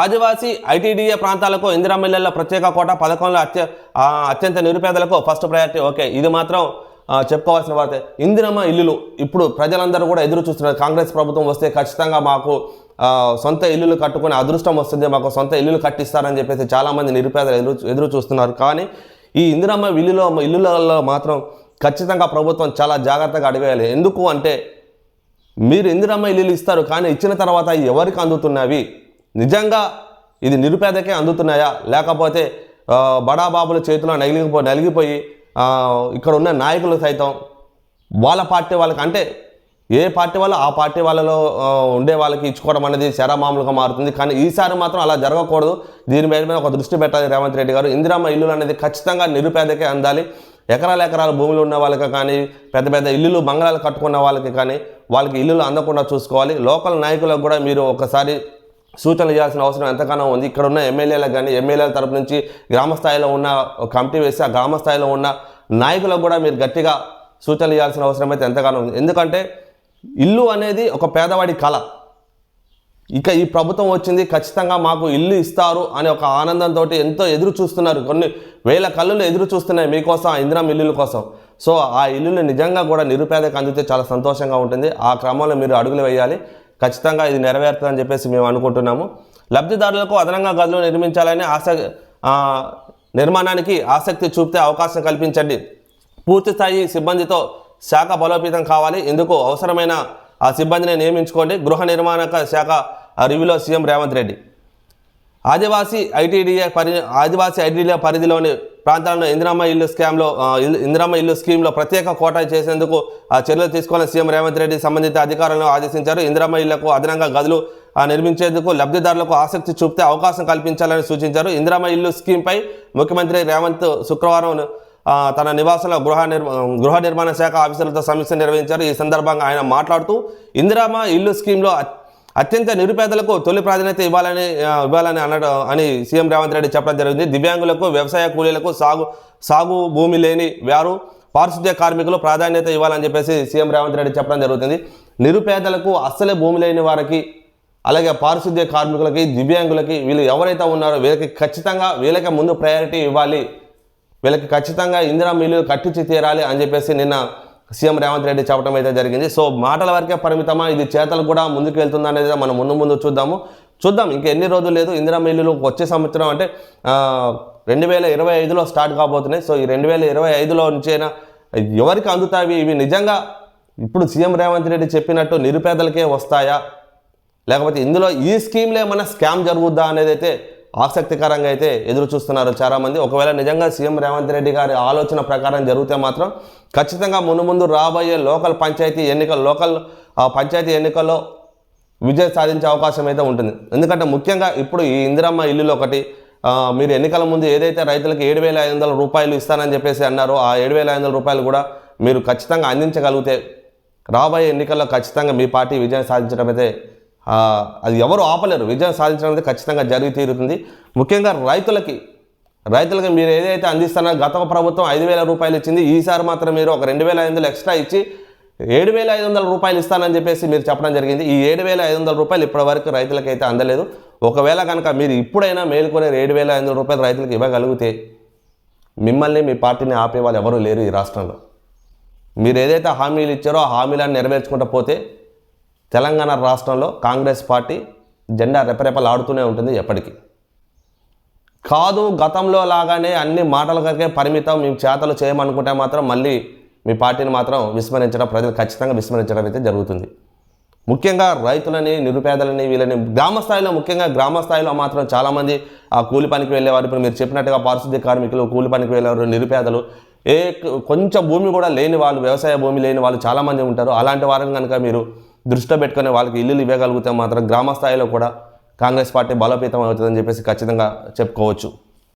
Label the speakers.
Speaker 1: ఆదివాసీ ITDA ప్రాంతాలకు ఇందిరామిల్లల ప్రత్యేక కోట పథకంలో అత్య అత్యంత నిరుపేదలకు ఫస్ట్ ప్రయారిటీ. ఓకే ఇది మాత్రం చెప్పుకోవాల్సిన వార్త. ఇందిరమ్మ ఇల్లులు ఇప్పుడు ప్రజలందరూ కూడా ఎదురు చూస్తున్నారు. కాంగ్రెస్ ప్రభుత్వం వస్తే ఖచ్చితంగా మాకు సొంత ఇల్లులు కట్టుకునే అదృష్టం వస్తుంది. మాకు సొంత ఇల్లులు కట్టిస్తారని చెప్పేసి చాలామంది నిరుపేదలు ఎదురు ఎదురు చూస్తున్నారు. కానీ ఈ ఇందిరమ్మ ఇల్లులో ఇల్లులలో మాత్రం ఖచ్చితంగా ప్రభుత్వం చాలా జాగ్రత్తగా అడిగేయాలి. ఎందుకు అంటే మీరు ఇందిరమ్మ ఇల్లులు ఇస్తారు. కానీ ఇచ్చిన తర్వాత ఎవరికి అందుతున్నవి? నిజంగా ఇది నిరుపేదకే అందుతున్నాయా? లేకపోతే బడాబాబుల చేతిలో నలిగిపో నలిగిపోయి ఇక్కడ ఉన్న నాయకులు సైతం వాళ్ళ పార్టీ వాళ్ళకి అంటే ఏ పార్టీ వాళ్ళు ఆ పార్టీ వాళ్ళలో ఉండే వాళ్ళకి ఇచ్చుకోవడం అనేది శరమామూలుగా మారుతుంది. కానీ ఈసారి మాత్రం అలా జరగకూడదు. దీని మీద మీద ఒక దృష్టి పెట్టాలి రేవంత్ రెడ్డి గారు. ఇందిరమ్మ ఇల్లులు అనేది ఖచ్చితంగా నిరుపేదకే అందాలి. ఎకరాల ఎకరాల భూములు ఉన్న వాళ్ళకి కానీ పెద్ద పెద్ద ఇల్లులు బంగ్లాలు కట్టుకున్న వాళ్ళకి కానీ వాళ్ళకి ఇల్లులు అందకుండా చూసుకోవాలి. లోకల్ నాయకులకు కూడా మీరు ఒకసారి సూచనలు చేయాల్సిన అవసరం ఎంతగానో ఉంది. ఇక్కడ ఉన్న ఎమ్మెల్యేలకు కానీ ఎమ్మెల్యేల తరపు నుంచి గ్రామ స్థాయిలో ఉన్న ఒక కమిటీ వేసి ఆ గ్రామ స్థాయిలో ఉన్న నాయకులకు కూడా మీరు గట్టిగా సూచనలు చేయాల్సిన అవసరం అయితే ఎంతగానో ఉంది. ఎందుకంటే ఇల్లు అనేది ఒక పేదవాడి కళ. ఇక ఈ ప్రభుత్వం వచ్చింది ఖచ్చితంగా మాకు ఇల్లు ఇస్తారు అనే ఒక ఆనందంతో ఎంతో ఎదురు చూస్తున్నారు. కొన్ని వేల కళ్ళులు ఎదురు చూస్తున్నాయి మీకోసం ఆ ఇందిరా ఇల్లుల కోసం. సో ఆ ఇల్లులు నిజంగా కూడా నిరుపేదకు అందితే చాలా సంతోషంగా ఉంటుంది. ఆ క్రమంలో మీరు అడుగులు వేయాలి. ఖచ్చితంగా ఇది నెరవేరుతుందని చెప్పేసి మేము అనుకుంటున్నాము. లబ్ధిదారులకు అదనంగా గదులు నిర్మించాలని ఆశ నిర్మాణానికి ఆసక్తి చూపితే అవకాశం కల్పించండి. పూర్తి స్థాయి సిబ్బందితో శాఖ బలోపేతం కావాలి. ఇందుకు అవసరమైన ఆ సిబ్బందిని నియమించుకోండి. గృహ నిర్మాణక శాఖ రివ్యూలో సీఎం రేవంత్ రెడ్డి. ఆదివాసీ ఐటీడీఏ పరి ఆదివాసీ ఐటీడీఏ పరిధిలోని ప్రాంతాలను ఇందిరామ్మ ఇల్లు స్కామ్లో ఇందిరామ్మ ఇల్లు- స్కీమ్లో ప్రత్యేక కోటా చేసేందుకు ఆ చర్యలు తీసుకోవాలని సీఎం రేవంత్ రెడ్డి సంబంధిత అధికారులను ఆదేశించారు. ఇందిరమ్మ ఇళ్ళకు అదనంగా గదులు నిర్మించేందుకు లబ్ధిదారులకు ఆసక్తి చూపితే అవకాశం కల్పించాలని సూచించారు. ఇందిరామ ఇల్లు స్కీమ్పై ముఖ్యమంత్రి రేవంత్ శుక్రవారం తన నివాసంలో గృహ నిర్మా గృహ నిర్మాణ శాఖ ఆఫీసర్లతో సమీక్ష నిర్వహించారు. ఈ సందర్భంగా ఆయన మాట్లాడుతూ ఇందిరామ ఇల్లు స్కీమ్లో అత్యంత నిరుపేదలకు తొలి ప్రాధాన్యత ఇవ్వాలని ఇవ్వాలని అనడం అని సీఎం రేవంత్ రెడ్డి చెప్పడం జరిగింది. దివ్యాంగులకు వ్యవసాయ కూలీలకు సాగు సాగు భూమి లేని వారు పారిశుద్ధ్య కార్మికులు ప్రాధాన్యత ఇవ్వాలని చెప్పేసి సీఎం రేవంత్ రెడ్డి చెప్పడం జరుగుతుంది. నిరుపేదలకు అస్సలే భూమి లేని వారికి అలాగే పారిశుద్ధ్య కార్మికులకి దివ్యాంగులకి వీళ్ళు ఎవరైతే ఉన్నారో వీళ్ళకి ఖచ్చితంగా వీళ్ళకి ముందు ప్రయారిటీ ఇవ్వాలి. వీళ్ళకి ఖచ్చితంగా ఇందిరా మిల్లు కట్టించి తీరాలి అని చెప్పేసి నిన్న సీఎం రేవంత్ రెడ్డి చెప్పడం అయితే జరిగింది. సో మాటల వరకే పరిమితమా? ఇది చేతలు కూడా ముందుకు వెళ్తుందా అనేది మనం ముందు ముందు చూద్దాము. చూద్దాం ఇంకా ఎన్ని రోజులు లేదు. ఇందిరా మిల్లులు వచ్చే సంవత్సరం అంటే రెండు వేల ఇరవై ఐదులో స్టార్ట్ కాబోతున్నాయి. సో ఈ రెండు వేల ఇరవై ఐదులో నుంచైనా ఎవరికి అందుతాయి? ఇవి నిజంగా ఇప్పుడు సీఎం రేవంత్ రెడ్డి చెప్పినట్టు నిరుపేదలకే వస్తాయా? లేకపోతే ఇందులో ఈ స్కీమ్లో ఏమైనా స్కామ్ జరుగుద్దా అనేది అయితే ఆసక్తికరంగా అయితే ఎదురు చూస్తున్నారు చాలామంది. ఒకవేళ నిజంగా సీఎం రేవంత్ రెడ్డి గారి ఆలోచన ప్రకారం జరిగితే మాత్రం ఖచ్చితంగా ముందు ముందు రాబోయే లోకల్ పంచాయతీ ఎన్నికల లోకల్ ఆ, పంచాయతీ ఎన్నికల్లో విజయం సాధించే అవకాశం అయితే ఉంటుంది. ఎందుకంటే ముఖ్యంగా ఇప్పుడు ఈ ఇందిరమ్మ ఇల్లులో ఒకటి మీరు ఎన్నికల ముందు ఏదైతే రైతులకు ఏడు వేల ఐదు వందల రూపాయలు ఇస్తానని చెప్పేసి అన్నారో ఆ ఏడు వేల ఐదు వందల రూపాయలు కూడా మీరు ఖచ్చితంగా అందించగలిగితే రాబోయే ఎన్నికల్లో ఖచ్చితంగా మీ పార్టీ విజయం సాధించడం అయితే అది ఎవరు ఆపలేరు. విజయం సాధించడం అనేది ఖచ్చితంగా జరిగి తీరుతుంది. ముఖ్యంగా రైతులకి రైతులకు మీరు ఏదైతే అందిస్తున్నారో గత ప్రభుత్వం ఐదు వేల రూపాయలు ఇచ్చింది ఈసారి మాత్రం మీరు ఒక రెండు వేల ఐదు వందలు ఎక్స్ట్రా ఇచ్చి ఏడు వేల ఐదు వందల రూపాయలు ఇస్తానని చెప్పేసి మీరు చెప్పడం జరిగింది. ఈ ఏడు వేల ఐదు వందల రూపాయలు ఇప్పటివరకు రైతులకైతే అందలేదు. ఒకవేళ కనుక మీరు ఇప్పుడైనా మేలుకొని ఏడు వేల ఐదు వందల రూపాయలు రైతులకు ఇవ్వగలిగితే మిమ్మల్ని మీ పార్టీని ఆపే వాళ్ళు ఎవరూ లేరు ఈ రాష్ట్రంలో. మీరు ఏదైతే హామీలు ఇచ్చారో ఆ హామీలను నెరవేర్చుకుంటూ పోతే తెలంగాణ రాష్ట్రంలో కాంగ్రెస్ పార్టీ జెండా రెపరెపలు ఆడుతూనే ఉంటుంది ఎప్పటికీ. కాదు గతంలో లాగానే అన్ని మాటల కరికే పరిమితం మేము చేతలు చేయమనుకుంటే మాత్రం మళ్ళీ మీ పార్టీని మాత్రం విస్మరించడం ప్రజలు ఖచ్చితంగా విస్మరించడం అయితే జరుగుతుంది. ముఖ్యంగా రైతులని నిరుపేదలని వీళ్ళని గ్రామ స్థాయిలో ముఖ్యంగా గ్రామ స్థాయిలో మాత్రం చాలామంది ఆ కూలి పనికి వెళ్ళేవారు. ఇప్పుడు మీరు చెప్పినట్టుగా పారిశుద్ధ్య కార్మికులు కూలి పనికి వెళ్ళేవారు నిరుపేదలు ఏ కొంచెం భూమి కూడా లేని వాళ్ళు వ్యవసాయ భూమి లేని వాళ్ళు చాలామంది ఉంటారు. అలాంటి వారిని కనుక మీరు దృష్టిలో పెట్టుకుని వాళ్ళకి ఇల్లులు ఇవ్వగలిగితే మాత్రం గ్రామ స్థాయిలో కూడా కాంగ్రెస్ పార్టీ బలోపేతం అవుతుందని చెప్పేసి ఖచ్చితంగా చెప్పుకోవచ్చు.